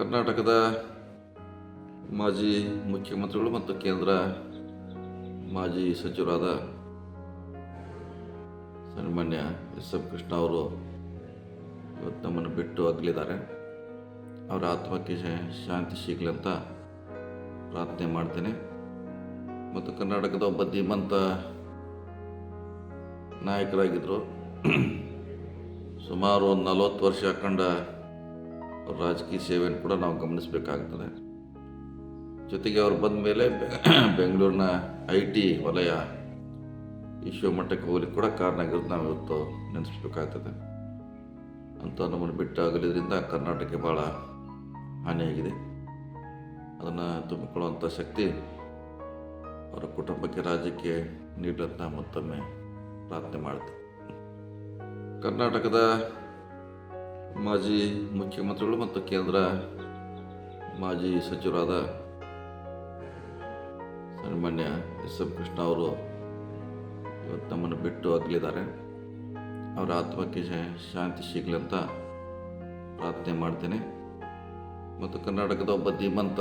ಕರ್ನಾಟಕದ ಮಾಜಿ ಮುಖ್ಯಮಂತ್ರಿಗಳು ಮತ್ತು ಕೇಂದ್ರ ಮಾಜಿ ಸಚಿವರಾದ ಸನ್ಮಾನ್ಯ ಎಸ್ ಎಂ ಕೃಷ್ಣ ಅವರು ಇವತ್ತು ನಮ್ಮನ್ನು ಬಿಟ್ಟು ಅಗಲಿದ್ದಾರೆ. ಅವರ ಆತ್ಮಕ್ಕೆ ಶಾಂತಿ ಸಿಗಲಿ ಅಂತ ಪ್ರಾರ್ಥನೆ ಮಾಡ್ತೇನೆ. ಮತ್ತು ಕರ್ನಾಟಕದ ಒಬ್ಬ ಧೀಮಂತ ನಾಯಕರಾಗಿದ್ದರು. ಸುಮಾರು ಒಂದು ನಲವತ್ತು ವರ್ಷ ಕಂಡ ರಾಜಕೀಯ ಸೇವೆಯನ್ನು ಕೂಡ ನಾವು ಗಮನಿಸಬೇಕಾಗ್ತದೆ. ಜೊತೆಗೆ ಅವ್ರು ಬಂದ ಮೇಲೆ ಬೆಂಗಳೂರಿನ ಐ ಟಿ ವಲಯ ವಿಶ್ವ ಮಟ್ಟಕ್ಕೆ ಹೋಗ್ಲಿಕ್ಕೆ ಕೂಡ ಕಾರಣ ಆಗಿರೋದು ನಾವು ಇವತ್ತು ನೆನೆಸ್ಬೇಕಾಗ್ತದೆ. ಅಂತ ನಮ್ಮನ್ನು ಬಿಟ್ಟು ಆಗಲಿದ್ದರಿಂದ ಕರ್ನಾಟಕಕ್ಕೆ ಭಾಳ ಹಾನಿಯಾಗಿದೆ. ಅದನ್ನು ತುಂಬಿಕೊಳ್ಳುವಂಥ ಶಕ್ತಿ ಅವರ ಕುಟುಂಬಕ್ಕೆ ರಾಜ್ಯಕ್ಕೆ ನೀಡಲಂತ ಮತ್ತೊಮ್ಮೆ ಪ್ರಾರ್ಥನೆ ಮಾಡ್ತೇವೆ ಕರ್ನಾಟಕದ ಮಾಜಿ ಮುಖ್ಯಮಂತ್ರಿಗಳು ಮತ್ತು ಕೇಂದ್ರ ಮಾಜಿ ಸಚಿವರಾದ ಸನ್ಮಾನ್ಯ ಎಸ್ ಎಂ ಕೃಷ್ಣ ಅವರು ಇವತ್ತು ನಮ್ಮನ್ನು ಬಿಟ್ಟು ಅಗಲಿದ್ದಾರೆ. ಅವರ ಆತ್ಮಕ್ಕೆ ಶಾಂತಿ ಸಿಗಲಿ ಅಂತ ಪ್ರಾರ್ಥನೆ ಮಾಡ್ತೇನೆ. ಮತ್ತು ಕರ್ನಾಟಕದ ಒಬ್ಬ ಧೀಮಂತ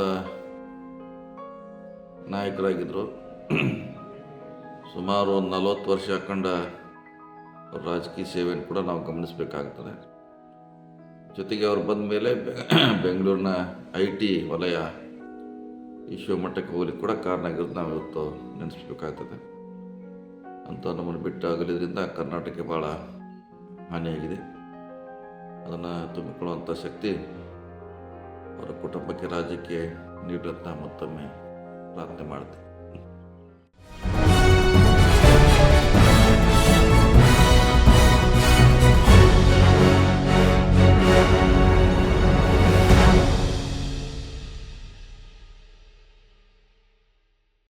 ನಾಯಕರಾಗಿದ್ದರು. ಸುಮಾರು ಒಂದು ನಲವತ್ತು ವರ್ಷ ಹಾಕೊಂಡ ರಾಜಕೀಯ ಸೇವೆಯನ್ನು ಕೂಡ ನಾವು ಗಮನಿಸಬೇಕಾಗ್ತದೆ. ಜೊತೆಗೆ ಅವ್ರು ಬಂದ ಮೇಲೆ ಬೆಂಗಳೂರಿನ ಐ ಟಿ ವಲಯ ವಿಶ್ವ ಮಟ್ಟಕ್ಕೆ ಹೋಗ್ಲಿಕ್ಕೆ ಕೂಡ ಕಾರಣ ಆಗಿರೋದು ನಾವು ಇವತ್ತು ನೆನೆಸ್ಬೇಕಾಗ್ತದೆ. ಅಂತ ನಮ್ಮನ್ನು ಬಿಟ್ಟು ಆಗಲಿದ್ರಿಂದ ಕರ್ನಾಟಕಕ್ಕೆ ಭಾಳ ಹಾನಿಯಾಗಿದೆ. ಅದನ್ನು ತುಂಬಿಕೊಳ್ಳುವಂಥ ಶಕ್ತಿ ಅವರ ಕುಟುಂಬಕ್ಕೆ ರಾಜ್ಯಕ್ಕೆ ನೀಡಲಂತ ಮತ್ತೊಮ್ಮೆ ಪ್ರಾರ್ಥನೆ ಮಾಡ್ತೀನಿ.